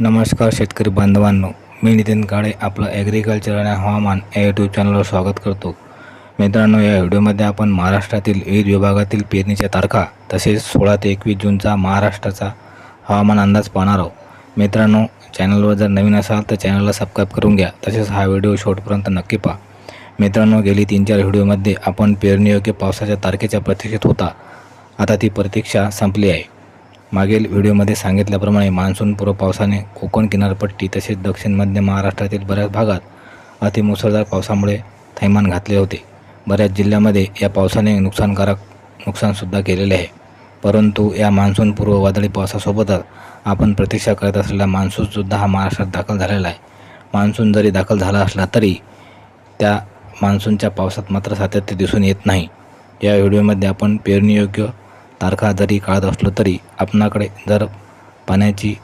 नमस्कार शेतकरी बांधवांनो मी नितीन काळे आपलं ॲग्रिकल्चर आणि हवामान या यूट्यूब चॅनलवर स्वागत करतो. मित्रांनो या व्हिडिओमध्ये आपण महाराष्ट्रातील विविध विभागातील पेरणीच्या तारखा तसेच सोळा ते एकवीस जूनचा महाराष्ट्राचा हवामान अंदाज पाहणार आहोत. मित्रांनो चॅनलवर जर नवीन असाल तर चॅनलला सबस्क्राईब करून घ्या तसेच हा व्हिडिओ शेवटपर्यंत नक्की पहा. मित्रांनो गेली तीन चार व्हिडिओमध्ये आपण पेरणीयोग्य पावसाच्या तारखेच्या प्रतीक्षेत होता. आता ती प्रतीक्षा संपली आहे. मागील व्हिडिओमध्ये सांगितल्याप्रमाणे मान्सूनपूर्व पावसाने कोकण किनारपट्टी तसेच दक्षिण मध्य महाराष्ट्रातील बऱ्याच भागात अतिमुसळधार पावसामुळे थैमान घातले होते. बऱ्याच जिल्ह्यामध्ये या पावसाने नुकसानकारक नुकसानसुद्धा केलेले आहे. परंतु या मान्सूनपूर्व वादळी पावसासोबतच आपण प्रतीक्षा करत असलेला मान्सूनसुद्धा हा महाराष्ट्रात दाखल झालेला आहे. मान्सून जरी दाखल झाला असला तरी त्या मान्सूनच्या पावसात मात्र सातत्य दिसून येत नाही. या व्हिडिओमध्ये आपण पेरणीयोग्य तारखा जरी काढत असलो तरी आपणाकडे जर पाण्याची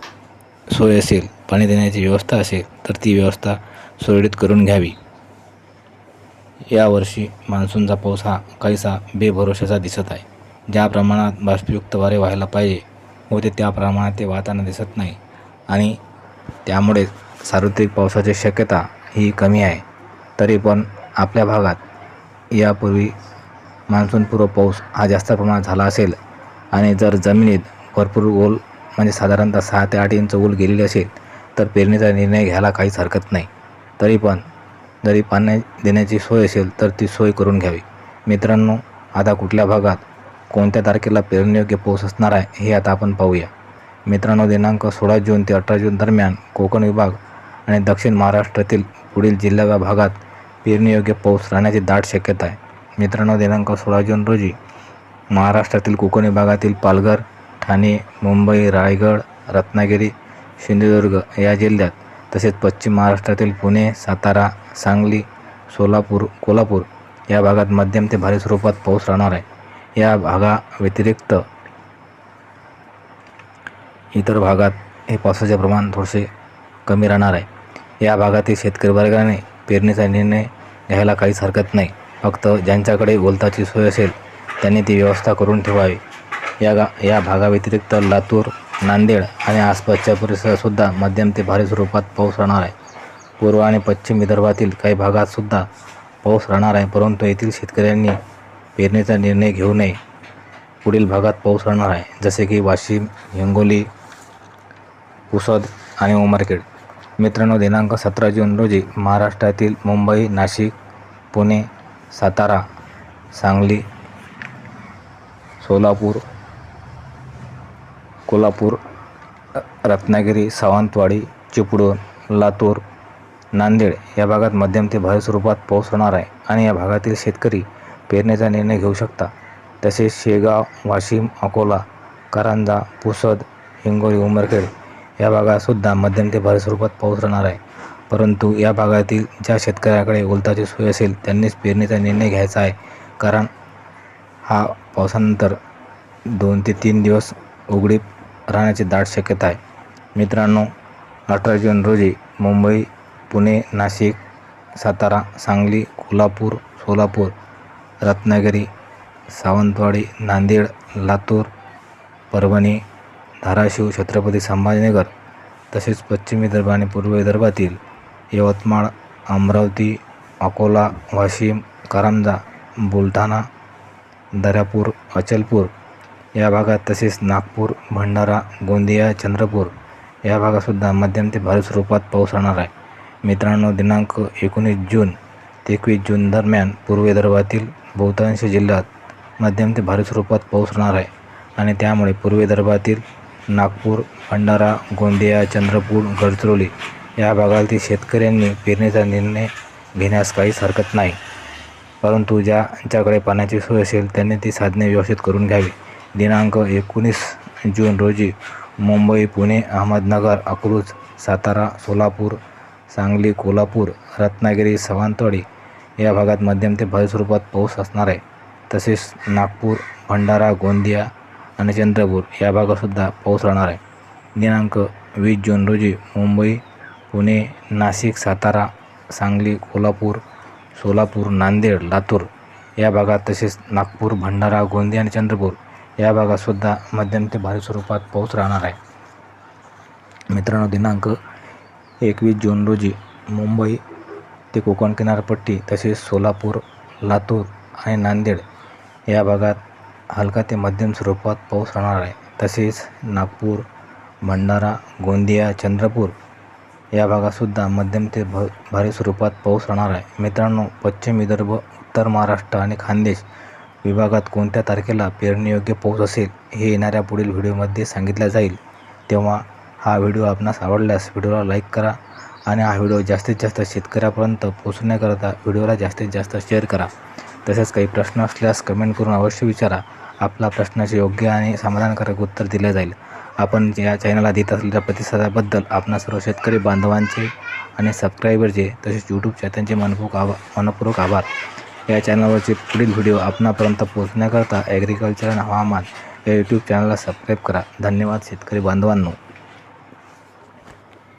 सोय असेल पाणी देण्याची व्यवस्था असेल तर ती व्यवस्था सुरळीत करून घ्यावी. यावर्षी मान्सूनचा पाऊस हा काहीसा बेभरोशाचा दिसत आहे. ज्या प्रमाणात बाष्पयुक्त वारे व्हायला पाहिजे होते त्या प्रमाणात ते वाहताना दिसत नाही आणि त्यामुळे सार्वत्रिक पावसाची शक्यता ही कमी आहे. तरी पण आपल्या भागात यापूर्वी मान्सूनपूर्व पाऊस हा जास्त प्रमाणात झाला असेल. आणि जर जमिनीत भरपूर ओल म्हणजे साधारणतः सहा ते आठ इंच ओल गेलेली असेल तर पेरणीचा निर्णय घ्यायला काहीच हरकत नाही. तरी पण जरी पाणी देण्याची सोय असेल तर ती सोय करून घ्यावी. मित्रांनो आता कुठल्या भागात कोणत्या तारखेला पेरणीयोग्य पाऊस असणार आहे हे आता आपण पाहूया. मित्रांनो दिनांक सोळा जून ते अठरा जून दरम्यान कोकण विभाग आणि दक्षिण महाराष्ट्रातील पुढील जिल्हा व भागात पेरणीयोग्य पाऊस राहण्याची दाट शक्यता आहे. मित्रांनो दिनांक सोळा जून रोजी महाराष्ट्रातील कोकणी भागातील पालघर ठाणे मुंबई रायगड रत्नागिरी सिंधुदुर्ग या जिल्ह्यात तसेच पश्चिम महाराष्ट्रातील पुणे सातारा सांगली सोलापूर कोल्हापूर या भागात मध्यम ते भारी स्वरूपात पाऊस राहणार आहे. या भागाव्यतिरिक्त इतर भागात हे पावसाचे प्रमाण थोडेसे कमी राहणार आहे. या भागातील शेतकरी वर्गाने पेरणीचा निर्णय घ्यायला काहीच हरकत नाही. फक्त ज्यांच्याकडे गोलताची सोय असेल त्यांनी ती व्यवस्था करून ठेवावी. या गा या भागाव्यतिरिक्त लातूर नांदेड आणि आसपासच्या परिसरातसुद्धा मध्यम ते भारी स्वरूपात पाऊस राहणार आहे. पूर्व आणि पश्चिम विदर्भातील काही भागातसुद्धा पाऊस राहणार आहे परंतु येथील शेतकऱ्यांनी पेरणीचा निर्णय घेऊ नये. पुढील भागात पाऊस राहणार आहे जसे की वाशिम हिंगोली पुसद आणि उमरखेड. मित्रांनो दिनांक सतरा जून रोजी महाराष्ट्रातील मुंबई नाशिक पुणे सातारा सांगली सोलापूर कोल्हापूर रत्नागिरी सावंतवाडी चिपळूण लातूर नांदेड या भागात मध्यम ते भारी स्वरूपात पाऊस होणार आहे आणि या भागातील शेतकरी पेरणीचा निर्णय घेऊ शकता. तसेच शेगाव वाशिम अकोला कारंजा पुसद हिंगोली उमरखेड या भागातसुद्धा मध्यम ते भारी स्वरूपात पाऊस राहणार आहे. परंतु या भागातील ज्या शेतकऱ्याकडे उलताची सोय असेल त्यांनीच पेरणीचा निर्णय घ्यायचा आहे. कारण हा पावसानंतर दोन ते तीन दिवस उघडीप राहण्याची दाट शक्यता आहे. मित्रांनो अठरा जून रोजी मुंबई पुणे नाशिक सातारा सांगली कोल्हापूर सोलापूर रत्नागिरी सावंतवाडी नांदेड लातूर परभणी धाराशिव छत्रपती संभाजीनगर तसेच पश्चिम विदर्भ आणि पूर्व विदर्भातील यवतमाळ अमरावती अकोला वाशिम करंजा बुलढाणा दर्यापूर अचलपूर या भागात तसेच नागपूर भंडारा गोंदिया चंद्रपूर या भागातसुद्धा मध्यम ते भारी स्वरूपात पाऊस राहणार आहे. मित्रांनो दिनांक एकोणीस जून ते एकवीस जून दरम्यान पूर्व विदर्भातील बहुतांश जिल्ह्यात मध्यम ते भारी स्वरूपात पाऊस राहणार आहे आणि त्यामुळे पूर्व विदर्भातील नागपूर भंडारा गोंदिया चंद्रपूर गडचिरोली या भागातील शेतकऱ्यांनी पेरणीचा निर्णय घेण्यास काहीच हरकत नाही. परंतु ज्यांच्याकडे पाण्याची सोय असेल त्यांनी ती साधने व्यवस्थित करून घ्यावी. दिनांक एकोणीस जून रोजी मुंबई पुणे अहमदनगर अकलूज सातारा सोलापूर सांगली कोल्हापूर रत्नागिरी सावंतवाडी या भागात मध्यम ते भारी स्वरूपात पाऊस असणार आहे. तसेच नागपूर भंडारा गोंदिया आणि चंद्रपूर या भागातसुद्धा पाऊस राहणार आहे. दिनांक वीस जून रोजी मुंबई पुणे नाशिक सातारा सांगली कोल्हापूर सोलापूर नांदेड लातूर या भागात तसेच नागपूर भंडारा गोंदिया आणि चंद्रपूर या भागातसुद्धा मध्यम ते भारी स्वरूपात पाऊस राहणार आहे. मित्रांनो दिनांक एकवीस जून रोजी मुंबई ते कोकण किनारपट्टी तसेच सोलापूर लातूर आणि नांदेड या भागात हलका ते मध्यम स्वरूपात पाऊस राहणार आहे. तसेच नागपूर भंडारा गोंदिया चंद्रपूर या भागातसुद्धा मध्यम ते भ भारी स्वरूपात पाऊस राहणार आहे. मित्रांनो पश्चिम विदर्भ उत्तर महाराष्ट्र आणि खानदेश विभागात कोणत्या तारखेला पेरणीयोग्य पाऊस असेल हे येणाऱ्या पुढील व्हिडिओमध्ये सांगितलं जाईल. तेव्हा हा व्हिडिओ आपणास आवडल्यास व्हिडिओला लाईक करा आणि हा व्हिडिओ जास्तीत जास्त शेतकऱ्यापर्यंत पोहोचण्याकरता व्हिडिओला जास्तीत जास्त शेअर करा. तसेच काही प्रश्न असल्यास कमेंट करून अवश्य विचारा. आपला प्रश्नाचे योग्य आणि समाधानकारक उत्तर दिले जाईल. आपण या चॅनलला देत असलेल्या प्रतिसादाबद्दल आपणा सर्व शेतकरी बांधवांचे आणि सबस्क्रायबरचे तसेच यूट्यूब चॅनलचे मनपूर्वक आभार मनपूर्वक आभार. या चॅनलवरचे पुढील व्हिडिओ आपणापर्यंत पोहोचण्याकरता ॲग्रिकल्चर आणि हवामान या यूट्यूब चॅनलला सबस्क्राईब करा. धन्यवाद शेतकरी बांधवांनो.